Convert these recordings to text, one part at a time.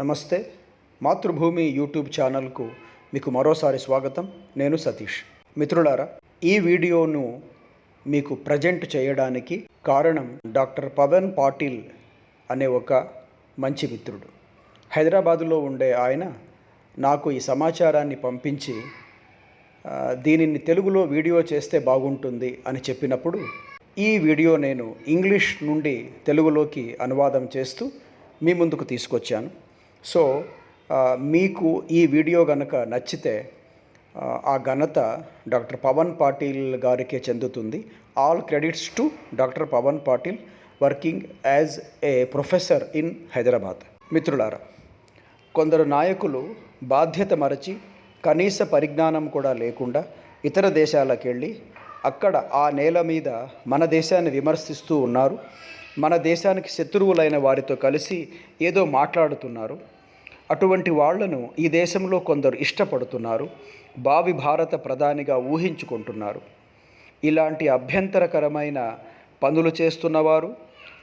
నమస్తే. మాతృభూమి యూట్యూబ్ ఛానల్కు మీకు మరోసారి స్వాగతం. నేను సతీష్. మిత్రులారా ఈ వీడియోను మీకు ప్రజెంట్ చేయడానికి కారణం డాక్టర్ పవన్ పాటిల్ అనే ఒక మంచి మిత్రుడు. హైదరాబాదులో ఉండే ఆయన నాకు ఈ సమాచారాన్ని పంపించి దీనిని తెలుగులో వీడియో చేస్తే బాగుంటుంది అని చెప్పినప్పుడు ఈ వీడియో నేను ఇంగ్లీష్ నుండి తెలుగులోకి అనువాదం చేస్తూ మీ ముందుకు తీసుకొచ్చాను. సో మీకు ఈ వీడియో గనక నచ్చితే ఆ, ఆ ఘనత డాక్టర్ పవన్ పాటిల్ గారికే చెందుతుంది. All credits to doctor Pawan Patil working as a professor in Hyderabad. మిత్రులారా కొందరు నాయకులు బాధ్యత మరచి కనీస పరిజ్ఞానం కూడా లేకుండా ఇతర దేశాలకు వెళ్ళి అక్కడ ఆ నేల మీద మన దేశాన్ని విమర్శిస్తూ ఉన్నారు. మన దేశానికి శత్రువులైన వారితో కలిసి ఏదో మాట్లాడుతున్నారు. అటువంటి వాళ్ళను ఈ దేశంలో కొందరు ఇష్టపడుతున్నారు. భావి భారత ప్రధానిగా ఊహించుకుంటున్నారు. ఇలాంటి అభ్యంతరకరమైన పనులు చేస్తున్నవారు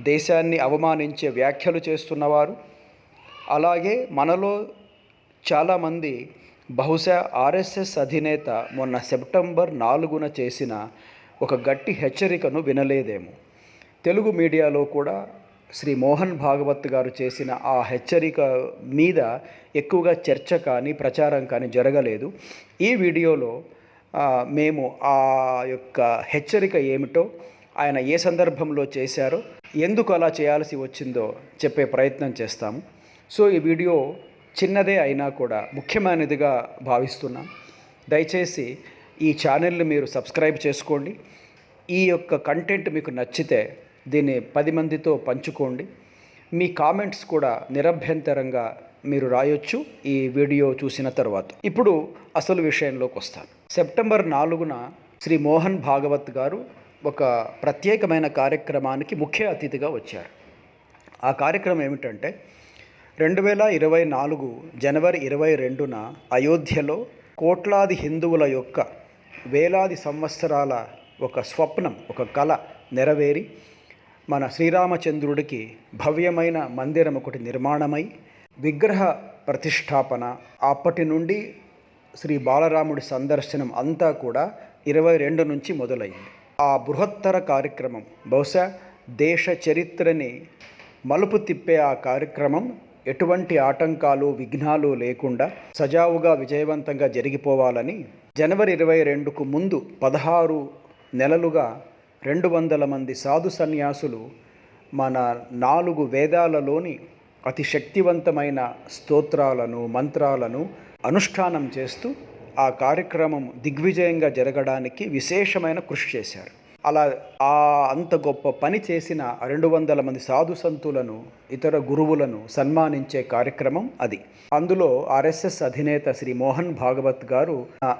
దేశాన్ని అవమానించే వ్యాఖ్యలు చేస్తున్నవారు అలాగే మనలో చాలామంది బహుశా ఆర్ఎస్ఎస్ అధినేత మొన్న సెప్టెంబర్ నాలుగున చేసిన ఒక గట్టి హెచ్చరికను వినలేదేమో. తెలుగు మీడియాలో కూడా శ్రీ మోహన్ భాగవత్ గారు చేసిన ఆ హెచ్చరిక మీద ఎక్కువగా చర్చ కానీ ప్రచారం కానీ జరగలేదు. ఈ వీడియోలో మేము ఆ యొక్క హెచ్చరిక ఏమిటో ఆయన ఏ సందర్భంలో చేశారో ఎందుకు అలా చేయాల్సి వచ్చిందో చెప్పే ప్రయత్నం చేస్తాము. సో ఈ వీడియో చిన్నదే అయినా కూడా ముఖ్యమైనదిగా భావిస్తున్నాం. దయచేసి ఈ ఛానల్ని మీరు సబ్స్క్రైబ్ చేసుకోండి. ఈ యొక్క కంటెంట్ మీకు నచ్చితే దీన్ని పది మందితో పంచుకోండి. మీ కామెంట్స్ కూడా నిరభ్యంతరంగా మీరు రాయొచ్చు ఈ వీడియో చూసిన తర్వాత. ఇప్పుడు అసలు విషయంలోకి వస్తాను. సెప్టెంబర్ నాలుగున శ్రీ మోహన్ భాగవత్ గారు ఒక ప్రత్యేకమైన కార్యక్రమానికి ముఖ్య అతిథిగా వచ్చారు. ఆ కార్యక్రమం ఏమిటంటే రెండు వేల ఇరవై నాలుగు జనవరి ఇరవై రెండున అయోధ్యలో కోట్లాది హిందువుల యొక్క వేలాది సంవత్సరాల ఒక స్వప్నం ఒక కళ నెరవేరి మన శ్రీరామచంద్రుడికి భవ్యమైన మందిరం ఒకటి నిర్మాణమై విగ్రహ ప్రతిష్టాపన అప్పటి నుండి శ్రీ బాలరాముడి సందర్శనం అంతా కూడా ఇరవై రెండు నుంచి మొదలైంది. ఆ బృహత్తర కార్యక్రమం బహుశా దేశ చరిత్రని మలుపు తిప్పే ఆ కార్యక్రమం ఎటువంటి ఆటంకాలు విఘ్నాలు లేకుండా సజావుగా విజయవంతంగా జరిగిపోవాలని జనవరి ఇరవై రెండుకు ముందు పదహారు నెలలుగా రెండు వందల మంది సాధు సన్యాసులు మన నాలుగు వేదాలలోని అతి శక్తివంతమైన స్తోత్రాలను మంత్రాలను అనుష్ఠానం చేస్తూ ఆ కార్యక్రమం దిగ్విజయంగా జరగడానికి విశేషమైన కృషి చేశారు. అలా ఆ అంత గొప్ప పని చేసిన రెండు వందల మంది సాధు సంతులను ఇతర గురువులను సన్మానించే కార్యక్రమం అది. అందులో ఆర్ఎస్ఎస్ అధినేత శ్రీ మోహన్ భాగవత్ గారు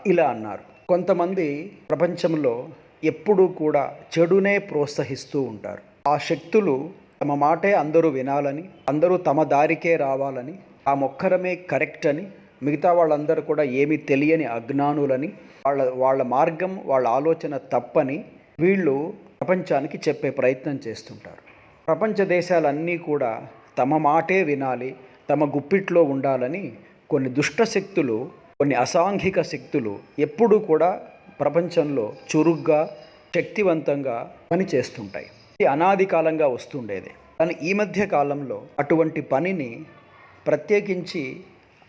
ఇలా అన్నారు. కొంతమంది ప్రపంచంలో ఎప్పుడూ కూడా చెడునే ప్రోత్సహిస్తూ ఉంటారు. ఆ శక్తులు తమ మాటే అందరూ వినాలని అందరూ తమ దారికే రావాలని ఆ మొక్కరమే కరెక్ట్ అని మిగతా వాళ్ళందరూ కూడా ఏమీ తెలియని అజ్ఞానులని వాళ్ళ వాళ్ళ మార్గం వాళ్ళ ఆలోచన తప్పని వీళ్ళు ప్రపంచానికి చెప్పే ప్రయత్నం చేస్తుంటారు. ప్రపంచ దేశాలన్నీ కూడా తమ మాటే వినాలి తమ గుప్పిట్లో ఉండాలని కొన్ని దుష్ట శక్తులు కొన్ని అసాంఘిక శక్తులు ఎప్పుడూ కూడా ప్రపంచంలో చురుగ్గా శక్తివంతంగా పనిచేస్తుంటాయి ఇది అనాది కాలంగా వస్తుండేది. కానీ ఈ మధ్య కాలంలో అటువంటి పనిని ప్రత్యేకించి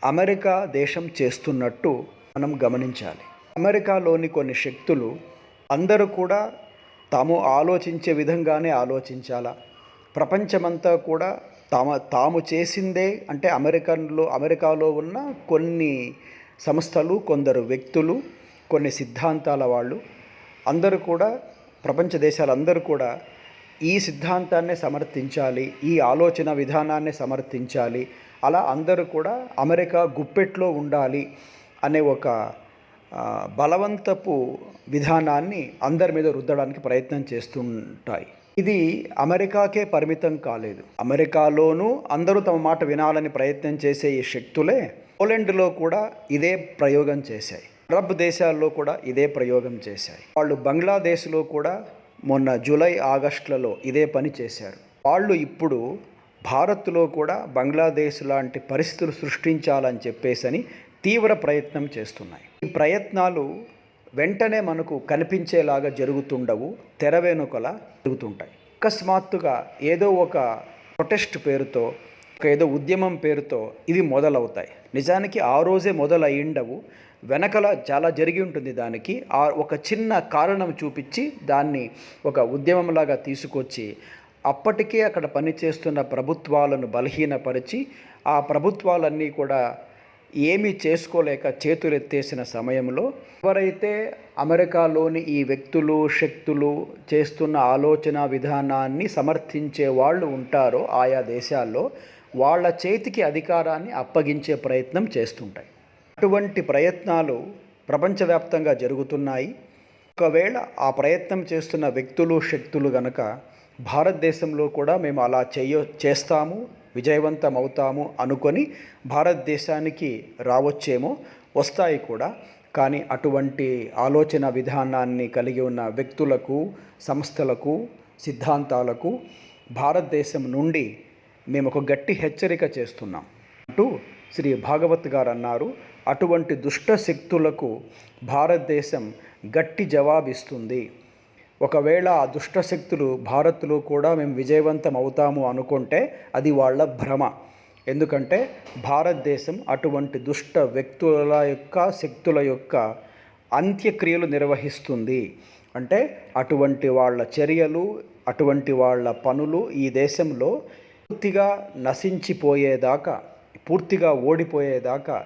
అమెరికా దేశం చేస్తున్నట్టు మనం గమనించాలి. అమెరికాలోని కొన్ని శక్తులు అందరూ కూడా తాము ఆలోచించే విధంగానే ఆలోచించాలా? ప్రపంచమంతా కూడా తాము తాము చేసిందే అంటే అమెరికన్లో అమెరికాలో ఉన్న కొన్ని సంస్థలు కొందరు వ్యక్తులు కొన్ని సిద్ధాంతాల వాళ్ళు అందరూ కూడా ప్రపంచ దేశాలందరూ కూడా ఈ సిద్ధాంతాన్ని సమర్థించాలి ఈ ఆలోచన విధానాన్ని సమర్థించాలి అలా అందరూ కూడా అమెరికా గుప్పెట్లో ఉండాలి అనే ఒక బలవంతపు విధానాన్ని అందరి మీద రుద్దడానికి ప్రయత్నం చేస్తుంటాయి. ఇది అమెరికాకే పరిమితం కాలేదు. అమెరికాలోనూ అందరూ తమ మాట వినాలని ప్రయత్నం చేసే ఈ శక్తులే పోలెండ్లో కూడా ఇదే ప్రయోగం చేశాయి. అరబ్ దేశాల్లో కూడా ఇదే ప్రయోగం చేశాయి వాళ్ళు బంగ్లాదేశ్లో కూడా మొన్న జూలై ఆగస్టులలో ఇదే పని చేశారు. వాళ్ళు ఇప్పుడు భారత్లో కూడా బంగ్లాదేశ్ లాంటి పరిస్థితులు సృష్టించాలని చెప్పేసని తీవ్ర ప్రయత్నం చేస్తున్నాయి. ఈ ప్రయత్నాలు వెంటనే మనకు కనిపించేలాగా జరుగుతుండవు తెర వెనుకల జరుగుతుంటాయి. అకస్మాత్తుగా ఏదో ఒక ప్రొటెస్ట్ పేరుతో ఒక ఏదో ఉద్యమం పేరుతో ఇవి మొదలవుతాయి. నిజానికి ఆ రోజే మొదలయ్యిండవు. వెనకల చాలా జరిగి ఉంటుంది దానికి. ఆ ఒక చిన్న కారణం చూపించి దాన్ని ఒక ఉద్యమంలాగా తీసుకొచ్చి అప్పటికే అక్కడ పనిచేస్తున్న ప్రభుత్వాలను బలహీనపరిచి ఆ ప్రభుత్వాలన్నీ కూడా ఏమీ చేసుకోలేక చేతులెత్తేసిన సమయంలో ఎవరైతే అమెరికాలోని ఈ వ్యక్తులు శక్తులు చేస్తున్న ఆలోచన విధానాన్ని సమర్థించే వాళ్ళు ఉంటారో ఆయా దేశాల్లో వాళ్ళ చేతికి అధికారాన్ని అప్పగించే ప్రయత్నం చేస్తుంటాయి. అటువంటి ప్రయత్నాలు ప్రపంచవ్యాప్తంగా జరుగుతున్నాయి. ఒకవేళ ఆ ప్రయత్నం చేస్తున్న వ్యక్తులు శక్తులు గనక భారతదేశంలో కూడా మేము అలా చేయ చేస్తాము విజయవంతం అవుతాము అనుకొని భారతదేశానికి రావచ్చేమో వస్తాయి కూడా. కానీ అటువంటి ఆలోచన విధానాన్ని కలిగి ఉన్న వ్యక్తులకు సంస్థలకు సిద్ధాంతాలకు భారతదేశం నుండి మేము ఒక గట్టి హెచ్చరిక చేస్తున్నాం. అంటూ శ్రీ భాగవత్ గారు అన్నారు అటువంటి దుష్ట శక్తులకు భారతదేశం గట్టి జవాబిస్తుంది. ఒకవేళ ఆ దుష్ట శక్తులు భారత్లో కూడా మేము విజయవంతం అవుతాము అనుకుంటే అది వాళ్ళ భ్రమ. ఎందుకంటే భారతదేశం అటువంటి దుష్ట వ్యక్తుల యొక్క శక్తుల యొక్క అంత్యక్రియలు నిర్వహిస్తుంది. అంటే అటువంటి వాళ్ళ చర్యలు అటువంటి వాళ్ళ పనులు ఈ దేశంలో పూర్తిగా నశించిపోయేదాకా పూర్తిగా ఓడిపోయేదాకా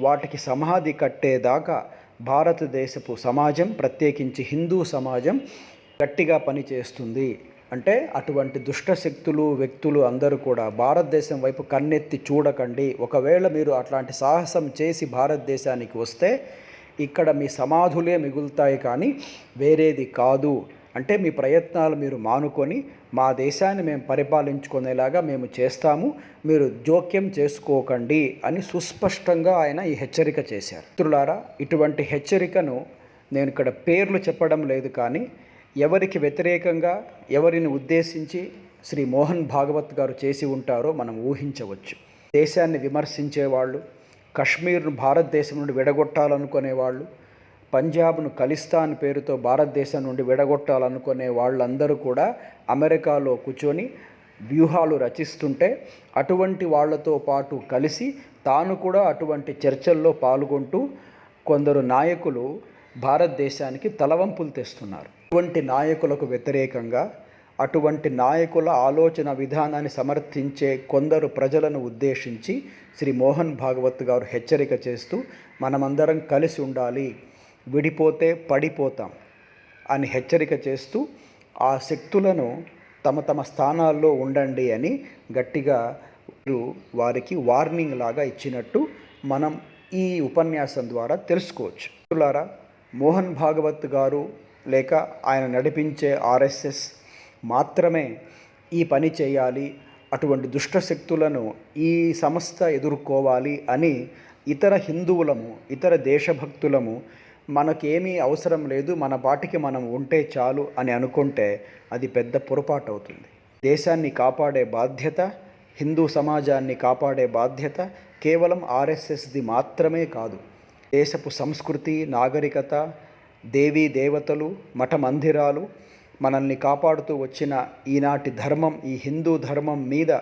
వాటికి సమాధి కట్టేదాకా భారతదేశపు సమాజం ప్రత్యేకించి హిందూ సమాజం గట్టిగా పనిచేస్తుంది అంటే అటువంటి దుష్ట శక్తులు వ్యక్తులు అందరూ కూడా భారతదేశం వైపు కన్నెత్తి చూడకండి. ఒకవేళ మీరు అట్లాంటి సాహసం చేసి భారతదేశానికి వస్తే ఇక్కడ మీ సమాధులే మిగులుతాయి కానీ వేరేది కాదు. అంటే మీ ప్రయత్నాలు మీరు మానుకొని మా దేశాన్ని మేము పరిపాలించుకునేలాగా మేము చేస్తాము మీరు జోక్యం చేసుకోకండి అని సుస్పష్టంగా ఆయన ఈ హెచ్చరిక చేశారు. మిత్రులారా ఇటువంటి హెచ్చరికను నేను ఇక్కడ పేర్లు చెప్పడం లేదు కానీ ఎవరికి వ్యతిరేకంగా ఎవరిని ఉద్దేశించి శ్రీ మోహన్ భాగవత్ గారు చేసి ఉంటారో మనం ఊహించవచ్చు. దేశాన్ని విమర్శించేవాళ్ళు కశ్మీర్ను భారతదేశం నుండి విడగొట్టాలనుకునేవాళ్ళు పంజాబ్ను ఖలిస్తాన్ పేరుతో భారతదేశం నుండి విడగొట్టాలనుకునే వాళ్ళందరూ కూడా అమెరికాలో కూర్చొని వ్యూహాలు రచిస్తుంటే అటువంటి వాళ్ళతో పాటు కలిసి తాను కూడా అటువంటి చర్చల్లో పాల్గొంటూ కొందరు నాయకులు భారతదేశానికి తలవంపులు తెస్తున్నారు. అటువంటి నాయకులకు వ్యతిరేకంగా అటువంటి నాయకుల ఆలోచన విధానాన్ని సమర్థించే కొందరు ప్రజలను ఉద్దేశించి శ్రీ మోహన్ భాగవత్ గారు హెచ్చరిక చేస్తూ మనమందరం కలిసి ఉండాలి విడిపోతే పడిపోతాం అని హెచ్చరిక చేస్తూ ఆ శక్తులను తమ తమ స్థానాల్లో ఉండండి అని గట్టిగా వారికి వార్నింగ్ లాగా ఇచ్చినట్టు మనం ఈ ఉపన్యాసం ద్వారా తెలుసుకోవచ్చు. మిత్రులారా మోహన్ భాగవత్ గారు లేక ఆయన నడిపించే ఆర్ఎస్ఎస్ మాత్రమే ఈ పని చేయాలి అటువంటి దుష్ట శక్తులను ఈ సంస్థ ఎదుర్కోవాలి అని ఇతర హిందువులము ఇతర దేశభక్తులము మనకేమీ అవసరం లేదు మన బాటికి మనం ఉంటే చాలు అని అనుకుంటే అది పెద్ద పొరపాటు అవుతుంది దేశాన్ని కాపాడే బాధ్యత హిందూ సమాజాన్ని కాపాడే బాధ్యత కేవలం ఆర్ఎస్ఎస్ది మాత్రమే కాదు. దేశపు సంస్కృతి నాగరికత దేవీ దేవతలు మఠ మందిరాలు మనల్ని కాపాడుతూ వచ్చిన ఈనాటి ధర్మం ఈ హిందూ ధర్మం మీద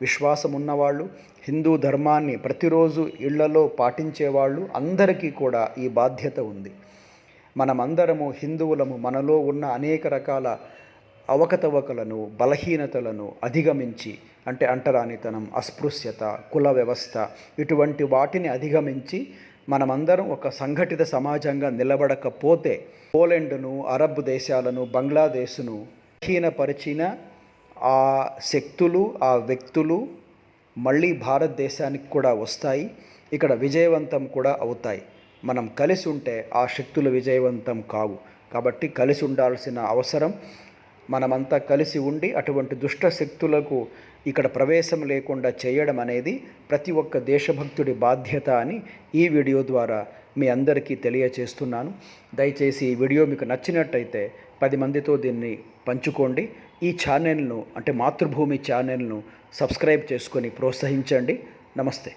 విశ్వాసం ఉన్నవాళ్ళు హిందూ ధర్మాన్ని ప్రతిరోజు ఇళ్ళలో పాటించేవాళ్ళు అందరికీ కూడా ఈ బాధ్యత ఉంది. మనమందరము హిందువులము మనలో ఉన్న అనేక రకాల అవకతవకలను బలహీనతలను అధిగమించి అంటే అంటరానితనం అస్పృశ్యత కుల వ్యవస్థ ఇటువంటి వాటిని అధిగమించి మనమందరం ఒక సంఘటిత సమాజంగా నిలబడకపోతే పోలెండ్ను అరబ్ దేశాలను బంగ్లాదేశ్ను బలహీనపరిచిన ఆ శక్తులు ఆ వ్యక్తులు మళ్ళీ భారతదేశానికి కూడా వస్తాయి. ఇక్కడ విజయవంతం కూడా అవుతాయి. మనం కలిసి ఉంటే ఆ శక్తులు విజయవంతం కావు. కాబట్టి కలిసి ఉండాల్సిన అవసరం. మనమంతా కలిసి ఉండి అటువంటి దుష్ట శక్తులకు ఇక్కడ ప్రవేశం లేకుండా చేయడం అనేది ప్రతి ఒక్క దేశభక్తుడి బాధ్యత అని ఈ వీడియో ద్వారా మీ అందరికీ తెలియచేస్తున్నాను. దయచేసి ఈ వీడియో మీకు నచ్చినట్టయితే పది మందితో దీన్ని పంచుకోండి. ఈ ఛానల్ను అంటే మాతృభూమి ఛానల్ను సబ్స్క్రైబ్ చేసుకొని ప్రోత్సహించండి. నమస్తే.